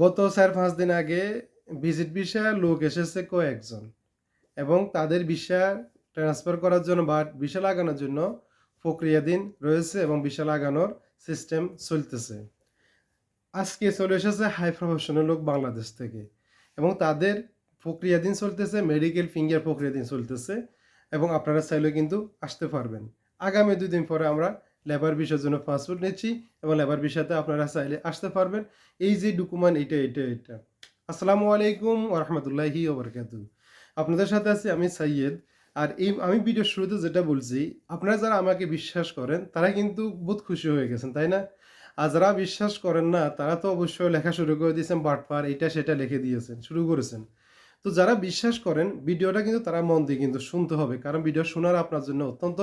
গত চার, পাঁচ দিন আগে ভিজিট ভিসা লোক এসেছে কয়েকজন এবং তাদের ভিসা ট্রান্সফার করার জন্য বা ভিসা লাগানোর জন্য প্রক্রিয়াধীন রয়েছে এবং ভিসা লাগানোর সিস্টেম চলতেছে। আজকে চলে এসেছে হাই প্রফেশনাল লোক বাংলাদেশ থেকে এবং তাদের প্রক্রিয়াধীন চলতেছে মেডিকেল ফিঙ্গার প্রক্রিয়াধীন চলতেছে এবং আপনারা চাইলে কিন্তু আসতে পারবেন। আগামী দুদিন পরে আমরা লেবার ভিসার জন্য পাসপোর্ট নিচ্ছি এবং লেবার ভিসাতে আপনারা চাইলে আসতে পারবেন। এই যে ডকুমেন্ট এটা এটা এটা। আসসালামু আলাইকুম ওরহামতুল্লাহি ওবরকাতু আপনাদের সাথে আছি আমি সাইয়েদ। আর এই, আমি ভিডিও শুরুতে যেটা বলছি, আপনারা যারা আমাকে বিশ্বাস করেন, তারা কিন্তু বহুত খুশি হয়ে গেছেন, তাই না? আর যারা বিশ্বাস করেন না, তারা তো অবশ্যই লেখা শুরু করে দিয়েছেন বাটপার এটা সেটা লিখে দিয়েছেন, শুরু করেছেন। তো যারা বিশ্বাস করেন ভিডিওটা কিন্তু তারা মন দিয়ে কিন্তু শুনতে হবে, কারণ ভিডিও শোনার আপনার জন্য অত্যন্ত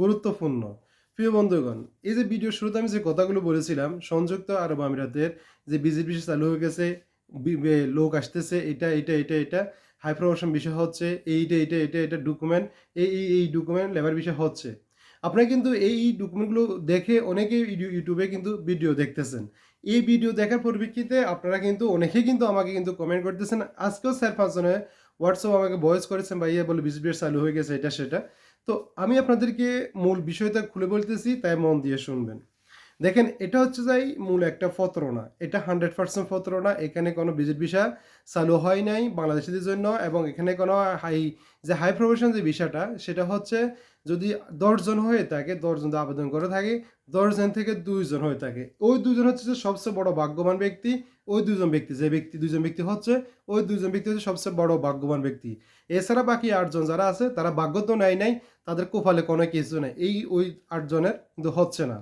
গুরুত্বপূর্ণ। প্রিয় বন্ধুগণ, এই যে ভিডিও শুরুতে আমি যে কথাগুলো বলেছিলাম, সংযুক্ত আরব আমিরাতের যে বিজেপি চালু হয়ে গেছে লোক আসতেছে, এটা এটা এটা এটা হাই প্রমোশন বিষয় হচ্ছে, এইটা এটা এটা এটা ডকুমেন্ট এই এই এই ডকুমেন্ট লেবার বিষয় হচ্ছে। আপনারা কিন্তু এই ডকুমেন্টগুলো দেখে অনেকেই ইউটিউবে কিন্তু ভিডিও দেখতেছেন। এই ভিডিও দেখার পরিপ্রেক্ষিতে আপনারা কিন্তু, অনেকেই কিন্তু আমাকে কিন্তু কমেন্ট করতেছেন, আজকেও স্যার পাঁচজনে হোয়াটসঅ্যাপ আমাকে ভয়েস করেছেন বা ইয়ে বলে বিজিবির চালু হয়ে গেছে, এটা, সেটা। তো আমি আপনাদেরকে মূল বিষয়টা খুলে বলতেছি, তাই মন দিয়ে শুনবেন। দেখেন, এটা হচ্ছে যাই মূল একটা ফতরনা। এটা হান্ড্রেড পার্সেন্ট ফতরনা। এখানে কোনো বিজেট ভিসা চালু হয় নাই বাংলাদেশিদের জন্য এবং এখানে কোনো হাই যে হাই প্রফেশন যে ভিসাটা, সেটা হচ্ছে যদি দশজন হয়ে থাকে, দশজন আবেদন করে থাকে, দশজন থেকে দুইজন হয়ে থাকে। ওই দুজন হচ্ছে যে সবচেয়ে বড় ভাগ্যবান ব্যক্তি, ওই দুজন ব্যক্তি, যে ব্যক্তি দুজন ব্যক্তি হচ্ছে, ওই দুজন ব্যক্তি হচ্ছে সবচেয়ে বড় ভাগ্যবান ব্যক্তি। এছাড়া বাকি আটজন যারা আছে, তারা ভাগ্য তো নেয় নাই, তাদের কোফালে কোনো কিছু নেই। এই ওই আটজনের কিন্তু হচ্ছে না।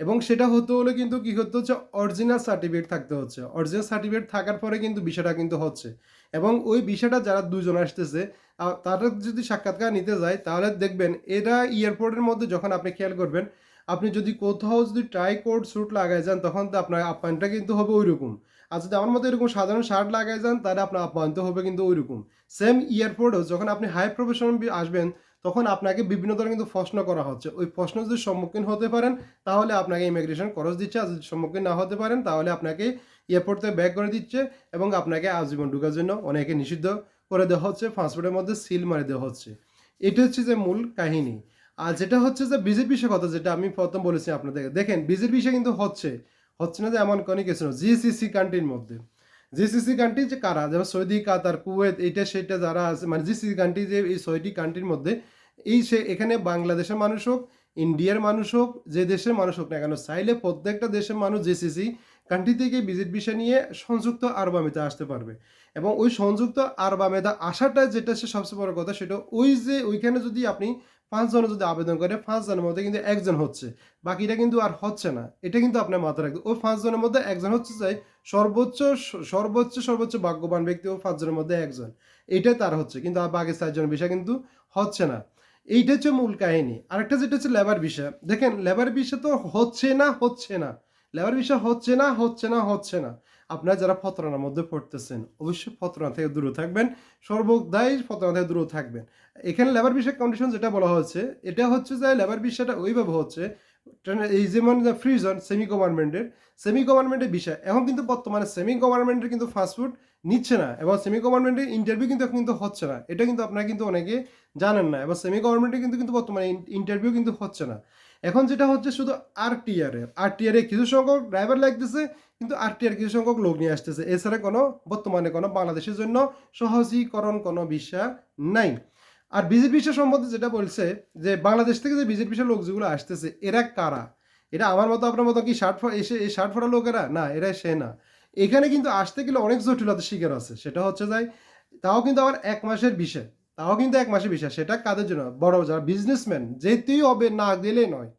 এবং সেটা হতে হলে কিন্তু কি করতে হচ্ছে? অরিজিনাল সার্টিফিকেট থাকতে হচ্ছে। অরিজিনাল সার্টিফিকেট থাকার পরে কিন্তু বিষয়টা কিন্তু হচ্ছে। এবং ওই বিষয়টা যারা দুজন আসতেছে তারা যদি সাক্ষাৎকার নিতে যায়, তাহলে দেখবেন এরা এয়ারপোর্টের মধ্যে যখন আপনি খেয়াল করবেন, আপনি যদি কোথাও যদি ট্রাই কোড স্যুট লাগাই যান, তখন তো আপনার আপ্যায়নটা কিন্তু হবে ওই রকম আর যদি আমার মতো এরকম সাধারণ শার্ট লাগাই যান, তাহলে আপনার আপ্যায়ন তো হবে কিন্তু ওই রকম সেম এয়ারপোর্টেও যখন আপনি হাই প্রফেশন আসবেন তখন আপনাকে বিভিন্ন ধরনের কিন্তু প্রশ্ন করা হচ্ছে। ওই প্রশ্ন যদি সম্মুখীন হতে পারেন, তাহলে আপনাকে ইমিগ্রেশন খরচ দিচ্ছে। আর যদি সম্মুখীন না হতে পারেন, তাহলে আপনাকে এয়ারপোর্ট থেকে ব্যাক করে দিচ্ছে এবং আপনাকে আজীবন ঢুকার জন্য অনেকে নিষিদ্ধ করে দেওয়া হচ্ছে। পাসপোর্টের মধ্যে সিল মারে দেওয়া হচ্ছে। এটা হচ্ছে যে মূল কাহিনী। আর যেটা হচ্ছে যে বিজেপি বিষয় কথা যেটা আমি প্রথম বলেছি আপনাদেরকে। দেখেন বিজেপি বিষয় কিন্তু হচ্ছে হচ্ছে না যে এমন কোনো কিছু না জিসিসি কান্ট্রির মধ্যে। জিসিসি কান্ট্রি যে কারা, যেমন সৌদি, কাতার, কুয়েত, এইটা সেটা যারা আছে মানে জিসিসি কান্ট্রি যে এই ছয়টি কান্ট্রির মধ্যে, এই সে, এখানে বাংলাদেশের মানুষ হোক, ইন্ডিয়ার মানুষ হোক, যে দেশের মানুষ হোক না কেন, চাইলে প্রত্যেকটা দেশের মানুষ জিসিসি কান্ট্রি থেকে ভিজিট ভিসা নিয়ে সংযুক্ত আরব আসতে পারবে। এবং ওই সংযুক্ত আরব আসাটা যেটা সে সবচেয়ে বড় কথা, সেটা ওই যে ওইখানে যদি আপনি পাঁচজনে যদি আবেদন করে, পাঁচজনের মধ্যে কিন্তু একজন হচ্ছে। বাকিটা কিন্তু আর হচ্ছে না। এটা কিন্তু আপনার মাথায় রাখতে ওই পাঁচজনের মধ্যে একজন হচ্ছে চাই সর্বোচ্চ সর্বোচ্চ সর্বোচ্চ ভাগ্যবান ব্যক্তি ও পাঁচজনের মধ্যে একজন। এইটাই তার হচ্ছে। কিন্তু আর বাকি চারজনের বিষয় কিন্তু হচ্ছে না। এইটা হচ্ছে মূল কাহিনী। আরেকটা যেটা হচ্ছে লেবার বিষয়। দেখেন লেবার বিষয় তো হচ্ছে না হচ্ছে না। লেবার বিষয় হচ্ছে না হচ্ছে না হচ্ছে না। আপনারা যারা ফতরানার মধ্যে পড়তেছেন, অবশ্যই ফতরানা থেকে দূরে থাকবেন, সর্বদাই ফতরানা থেকে দূরে থাকবেন। এখানে লেবার বিষয় কন্ডিশন যেটা বলা হচ্ছে এটা হচ্ছে যে লেবার বিষয়টা ওইভাবে হচ্ছে এই যেমন ফ্রি জোন সেমি গভর্নমেন্টের সেমি গভর্নমেন্টের বিষয় এখন কিন্তু বর্তমানে সেমি গভর্নমেন্টের কিন্তু ফাস্টফুড নিচ্ছে না, এবং সেমি গভর্নমেন্টের ইন্টারভিউ কিন্তু এখন কিন্তু হচ্ছে না। এটা কিন্তু আপনারা কিন্তু অনেকে জানেন না, এবং সেমি গভর্নমেন্টে কিন্তু কিন্তু বর্তমানে ইন্টারভিউ কিন্তু হচ্ছে না। এখন যেটা হচ্ছে শুধু আরটিআর আরটিআর এ কিছু সংখ্যক ড্রাইভার লাগতেছে, কিন্তু আরটিআর কিছু সংখ্যক লোক নিয়ে আসতেছে। এছাড়া কোনো, বর্তমানে কোনো বাংলাদেশের জন্য সহজীকরণ কোনো বিষয় নাই। আর বিজেপি সম্বন্ধে যেটা বলছে, যে বাংলাদেশ থেকে যে বিজেপি লোক যেগুলো আসতেছে, এরা কারা? এটা আমার মতো, আপনার মতো কি শার্ট এসে এই শার্ট ফোড়া লোকেরা? না এরা সে না। এখানে কিন্তু আসতে গেলে অনেক জটিলতার শিকার আছে। সেটা হচ্ছে যাই, তাও কিন্তু আবার এক মাসের বিষয়। তাও কিন্তু এক মাসে বিষয়, সেটা কাদের জন্য? বড় যারা বিজনেসম্যান যেতেই হবে, না গেলে নয়।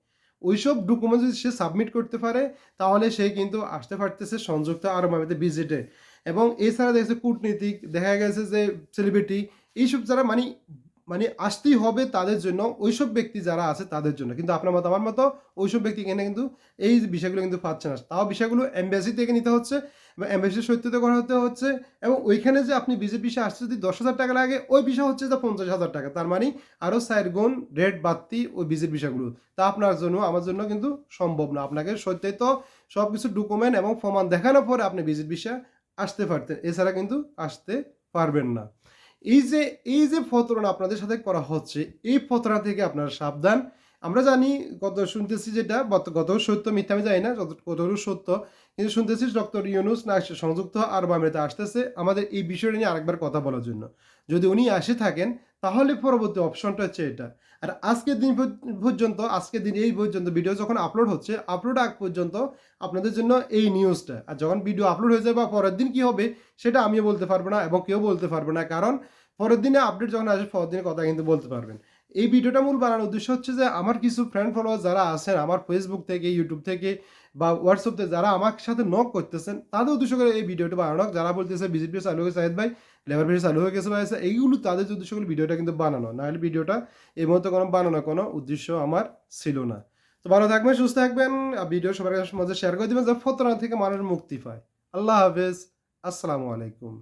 ওইসব ডকুমেন্টস যদি সে সাবমিট করতে পারে, তাহলে সে কিন্তু আসতে পারতেছে সংযুক্ত আরব আমিরাতে ভিজিটে এবং এছাড়া দেখেছে কূটনীতিক, দেখা গেছে যে সেলিব্রিটি এইসব যারা মানে মানে আসতেই হবে তাদের জন্য, ওইসব ব্যক্তি যারা আছে তাদের জন্য। কিন্তু আপনার মতো, আমার মতো, ওইসব ব্যক্তি এখানে কিন্তু এই বিষয়গুলো কিন্তু পাচ্ছে না। তাও বিষয়গুলো এম্বাসি থেকে নিতে হচ্ছে এবং এম্বাসির সত্যতা করা হতে হচ্ছে, এবং ওইখানে যে আপনি বিজেপি বিষয় আসতে যদি দশ হাজার টাকা লাগে, ওই বিষয় হচ্ছে যে পঞ্চাশ হাজার টাকা। তার মানে আরও গুণ রেট বাড়তি ওই বিজেপি বিষয়গুলো। তা আপনার জন্য, আমার জন্য কিন্তু সম্ভব না। আপনাকে সত্যি তো সব কিছু ডকুমেন্ট এবং প্রমাণ দেখানোর পরে আপনি বিজেপি বিষয় আসতে পারতেন। এছাড়া কিন্তু আসতে পারবেন না। এই যে এই যে প্রতারণা আপনাদের সাথে করা হচ্ছে, এই প্রতারণা থেকে আপনারা সাবধান। আমরা জানি কত শুনতেছি যেটা গত- কত সত্য, মিথ্যা আমি জানি না কতটুকু সত্য, কিন্তু শুনতেছি ডক্টর ইউনুস না সংযুক্ত আরব আমিরাতে আসতেছে। আমাদের এই বিষয়টা নিয়ে আরেকবার কথা বলার জন্য। যদি উনি আসে থাকেন তাহলে পরবর্তী অপশনটা হচ্ছে এটা। আর আজকের দিন পর্যন্ত, আজকের দিন এই পর্যন্ত ভিডিও যখন আপলোড হচ্ছে আপলোড আগ পর্যন্ত আপনাদের জন্য এই নিউজটা আর যখন ভিডিও আপলোড হয়ে যাবে বা পরের দিন কী হবে, সেটা আমিও বলতে পারব না এবং কেউ বলতে পারবে না। কারণ পরের দিনে আপডেট যখন আসে পরের দিনের কথা কিন্তু বলতে পারবেন। এই ভিডিওটা মূল বানানোর উদ্দেশ্য হচ্ছে যে, আমার কিছু ফ্রেন্ড ফলোয়ার যারা আছেন, আমার ফেসবুক থেকে ইউটিউব থেকে বা হোয়াটসঅ্যাপ থেকে যারা আমার সাথে নক করতেছেন, তাদের উদ্দেশ্য করে এই ভিডিওটা বানানো যারা বলতেছে, বিজেপি চালু হয়ে সাহেদ ভাই লেবার পেশে চালু হয়ে গেছে বা এইগুলো তাদের উদ্দেশ্য করে ভিডিওটা কিন্তু বানানো না নাহলে ভিডিওটা এই মুহূর্তে কোনো বানানো কোনো উদ্দেশ্য আমার ছিল না। তো ভালো থাকবেন, সুস্থ থাকবেন ভিডিও সবার মাঝে শেয়ার করে দেবেন যা ফতরা থেকে মানুষ মুক্তি পায়। আল্লাহ হাফেজ, আসসালামু আলাইকুম।